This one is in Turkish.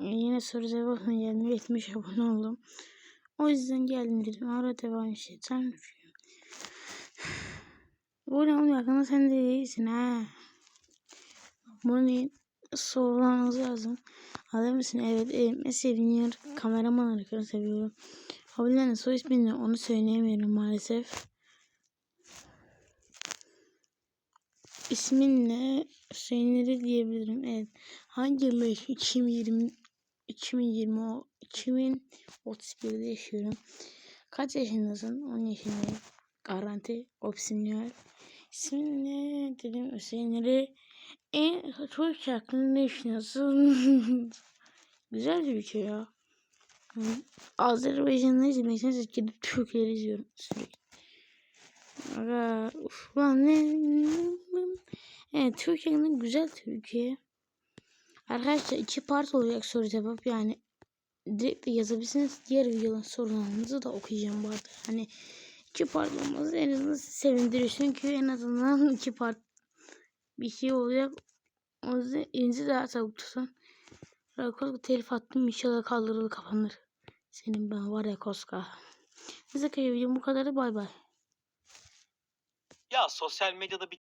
Yine soru cevabına geldim. 70 abone oldum. O yüzden geldim dedim. Ara devam edeceğim. Bu ne oğlum yakında sen de değilsin ha. Bunu sormanız lazım. Alır mısın? Evet. Elime seviniyor. Kameraman arkadaşını seviyorum. Abilerin soy ismini onu söyleyemiyorum maalesef. İsmin ne? Hüseyinleri diyebilirim. Evet. Hangi yılda yaşıyorum? 2020 2020 o 2031'de yaşıyorum. Kaç yaşındasın? 10 yaşındayım. Garanti. Opsinyal. İsmin ne? Dedim Hüseyinleri. En çok hakkında ne düşünüyorsun? Güzel bir ülke ya. Hı. Azerbaycan'ı izlemeyeceksiniz gidip Türkleri izliyorum sürekli. Aga, uf, lan ne? Evet Türkiye'nin güzel Türkiye. Arkadaşlar iki part olacak soru cevap yani direkt yazabilirsiniz. Diğer videoların sorularınızı da okuyacağım bu arada. Hani iki part olması en azından sizi sevindirir. Çünkü en azından iki part bir şey olacak. O yüzden elinizi daha çabuk tutun. Rakol telif attım inşallah kaldırılır kapanır. Senin ben var ya Koska. Neyse ki videom bu kadardı bay bay. Ya sosyal medyada bir